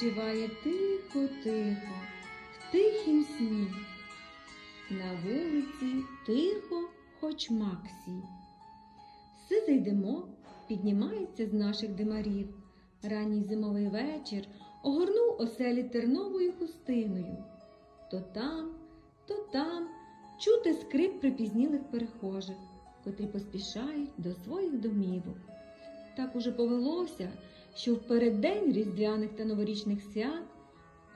спочиває тихо, тихо, в тихім сні. На вулиці тихо, хоч максі. Сизий димок піднімається з наших димарів. Ранній зимовий вечір огорнув оселі терновою хустиною. То там, то там чути скрип припізнілих перехожих, котрі поспішають до своїх домівок. Так уже повелося, що в переддень різдвяних та новорічних свят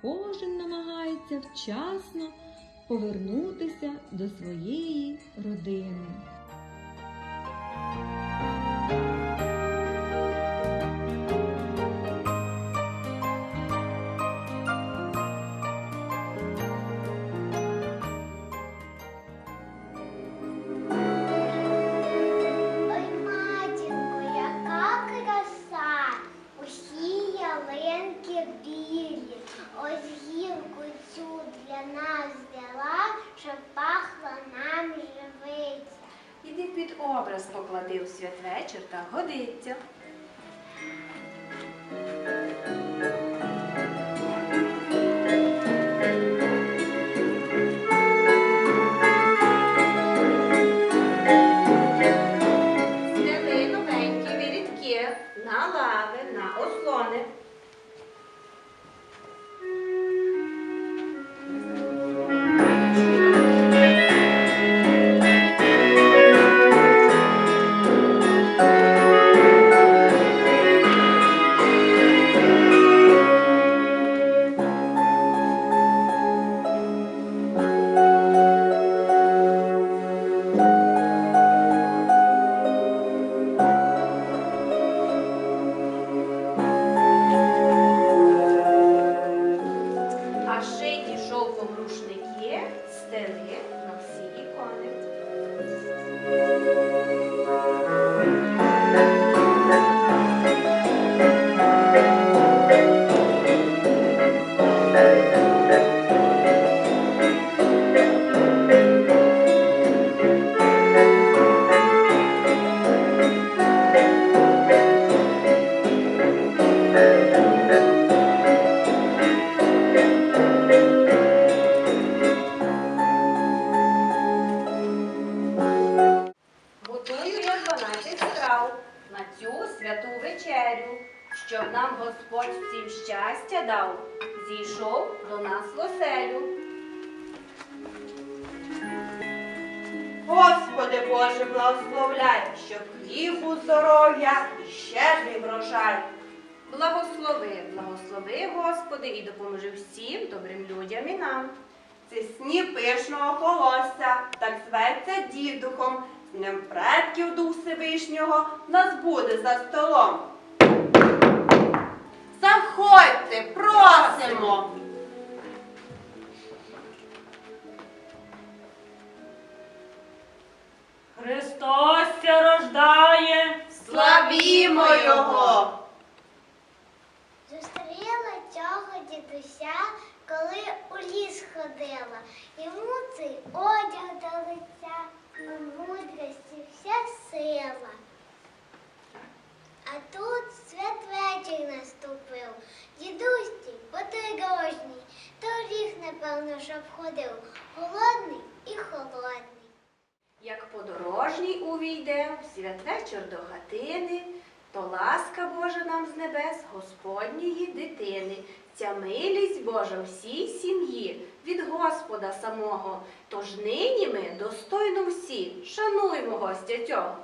кожен намагається вчасно повернутися до своєї родини. Годиться. І щедрий врожай. Благослови, благослови, Господи, і допоможи всім добрим людям і нам. Це сніп пишного колосся, так зветься дідухом. З ним предків дух Всевишнього нас буде за столом. Заходьте, просимо. Христос ся рождає. Славімо Його! Зустріла цього дідуся, коли у ліс ходила. Йому цей одяг до лиця, у мудрості вся сила. А тут святвечір наступив. Дідусь подорожній, торіг, напевно, щоб ходив, голодний і холодний. Як подорожній увійде в святвечір до хатини, то ласка Божа нам з небес Господньої дитини. Ця милість Божа всій сім'ї від Господа самого. Тож нині ми достойно всі шануймо гостя цього.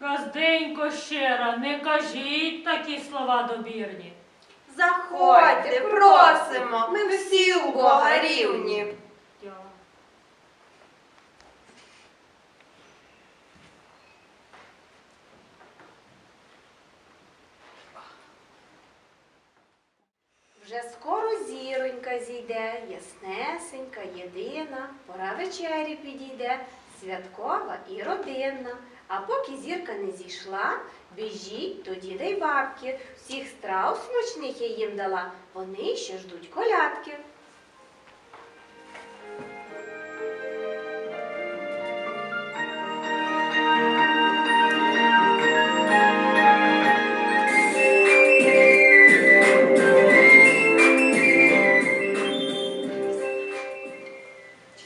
Газденько щира, не кажіть такі слова добірні. Заходьте, просимо, ми всі у Бога рівні. Вже скоро зіронька зійде, яснесенька, єдина, пора вечері підійде, святкова і родинна. А поки зірка не зійшла, біжіть до діда й бабки. Всіх страв смачних я їм дала, вони ще ждуть колядки.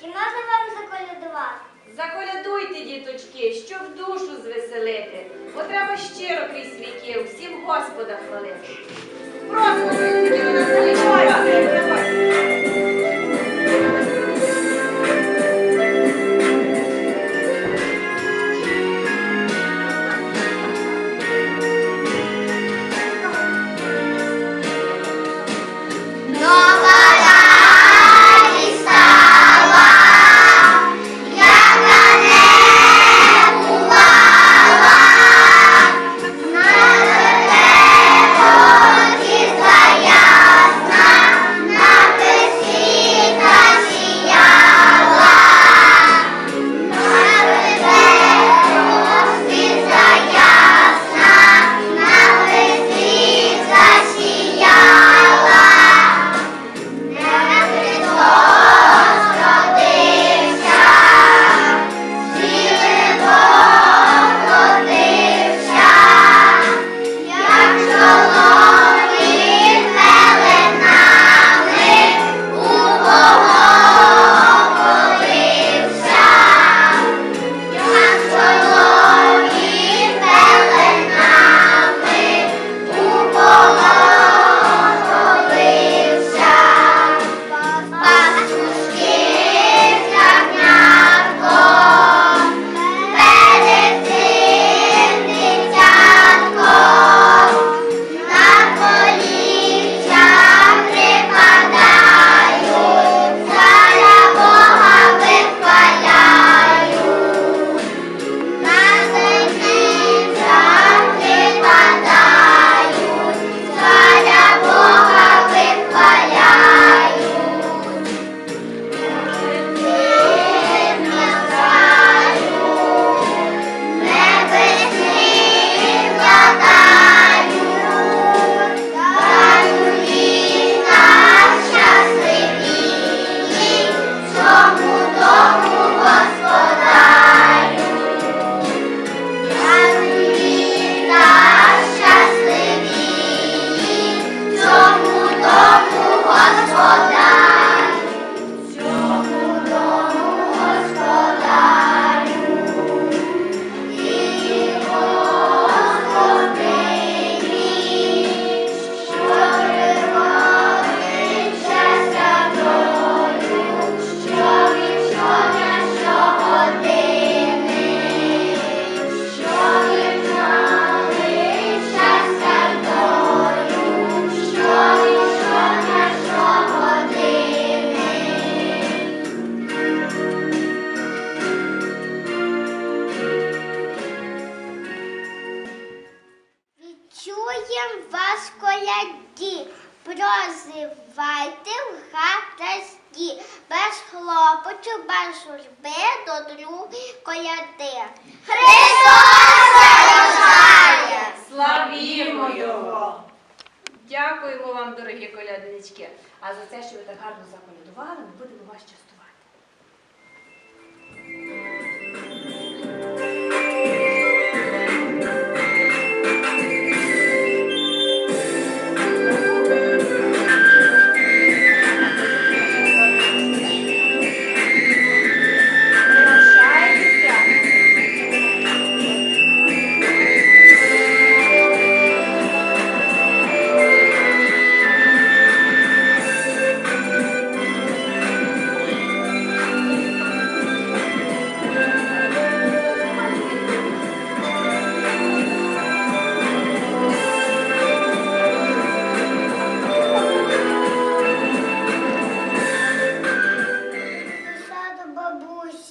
Чи можна вам заколядувати? Заколядуйте, діточки, щоб душу звеселити, бо треба щиро крізь віки всім Господа хвалити. Просто нас величайся.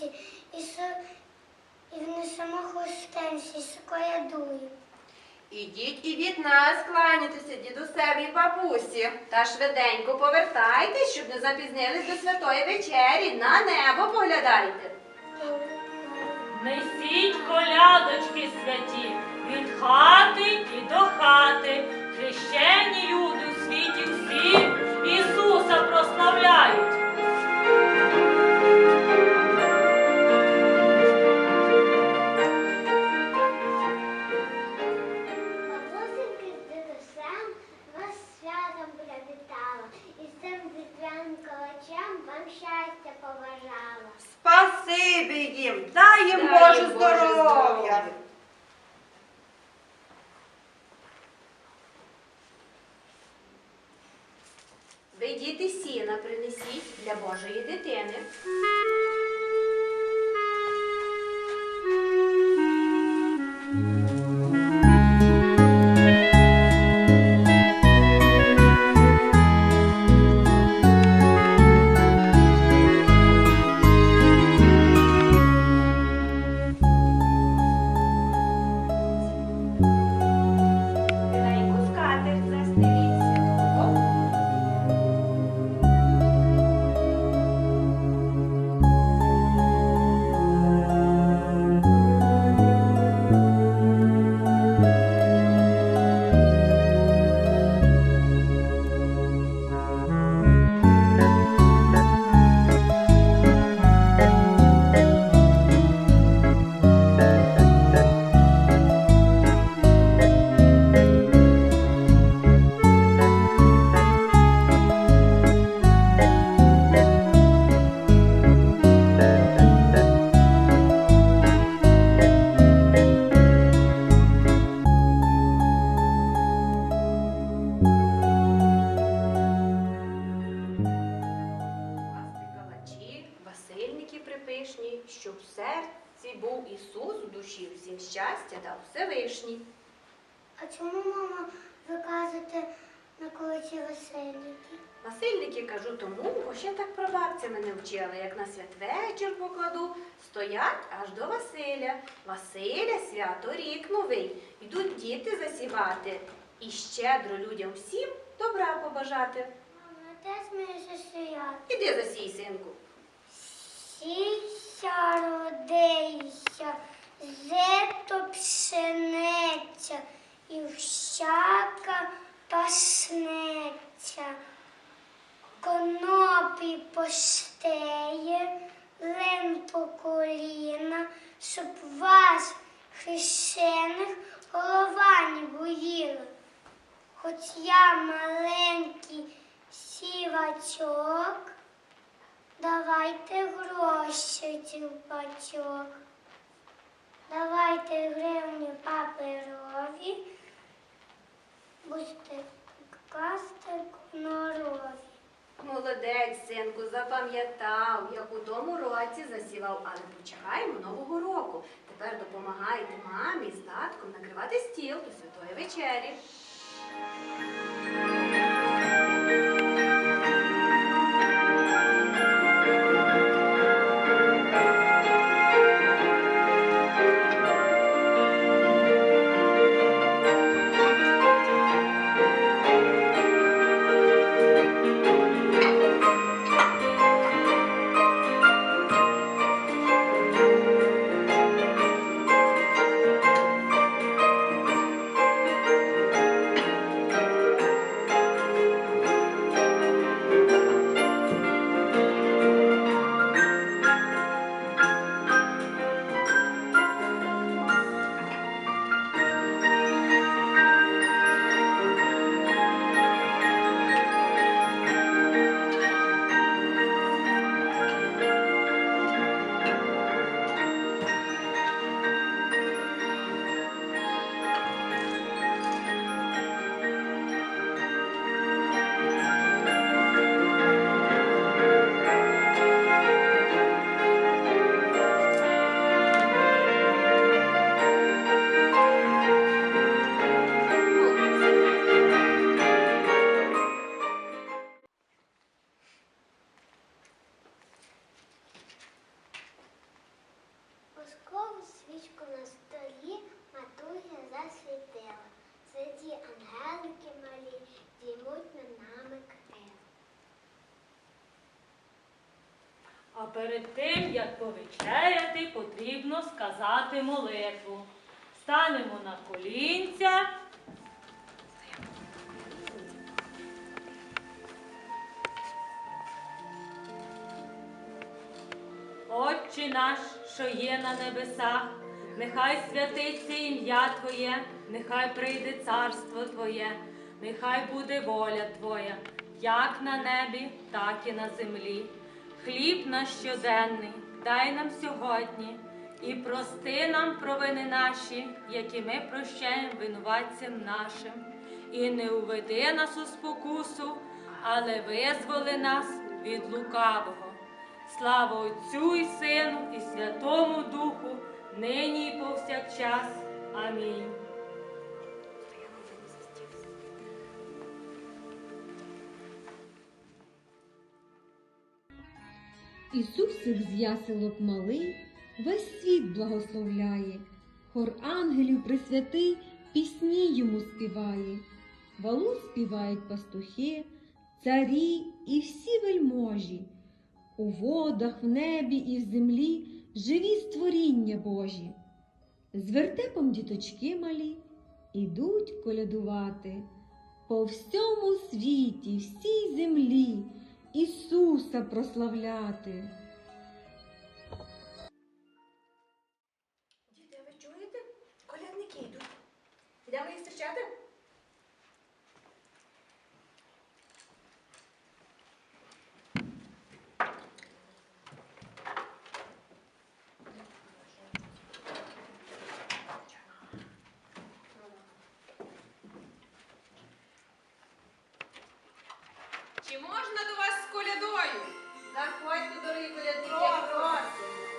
Бабусі і, со- і внесемо хустенці, і колядую. Ідіть і від нас кланяйтеся дідусеві і бабусі. Та швиденько повертайтесь, щоб не запізнились до святої вечері. На небо поглядайте. Несіть колядочки святі від хати і до хати. Хрещені люди у світі всі Ісуса прославляють. нам щастя побажала. Спасибі їм, дай їм дай Боже здоров'я. Ви діти сіна принесіть для Божої дитини. Щастя дав Всевишній. А чому, мама, ви кажете на колоті весельники? Насильники кажу тому, бо ще так прабабця мене вчила, як на святвечір покладу, стоять аж до Василя. Василя свято рік новий. Йдуть діти засівати і щедро людям всім добра побажати. Мама, де смієшся стояти? Іди засій, синку. Сіся родися, зето пшениця і всяка пашнеця. Конопі постеє, лен по коліна, щоб вас, хрещених, голова не боїла. Хоч я маленький сівачок, Давайте гроші цілпачок. Давайте гривні паперові, будьте класти норові. Молодець, синку, запам'ятав, як у тому році засівав, але почекаємо нового року. Тепер допомагайте мамі з татком накривати стіл до святої вечері. Перед тим, як повечеряти, потрібно сказати молитву. Станемо на колінця. Отче наш, що є на небесах, нехай святиться ім'я Твоє, нехай прийде царство Твоє, нехай буде воля Твоя, як на небі, так і на землі хліб наш щоденний, дай нам сьогодні і прости нам провини наші, які ми прощаємо винуватцям нашим, і не уведи нас у спокусу, але визволи нас від лукавого. Слава Отцю і Сину, і Святому Духу, нині і повсякчас. Амінь. Ісусик з яселок малий, весь світ благословляє, хор ангелів присвятий пісні йому співає, валу співають пастухи, царі і всі вельможі. У водах, в небі і в землі живі створіння Божі. З вертепом діточки малі ідуть колядувати по всьому світі, всій землі. Ісуса прославляти. Діти, а ви чуєте? Колядники йдуть. Йдемо їх зустрічати? Чи можна до вас? колядою. Заходьте, дорогі колядники, просимо.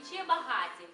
Бідні, багаті.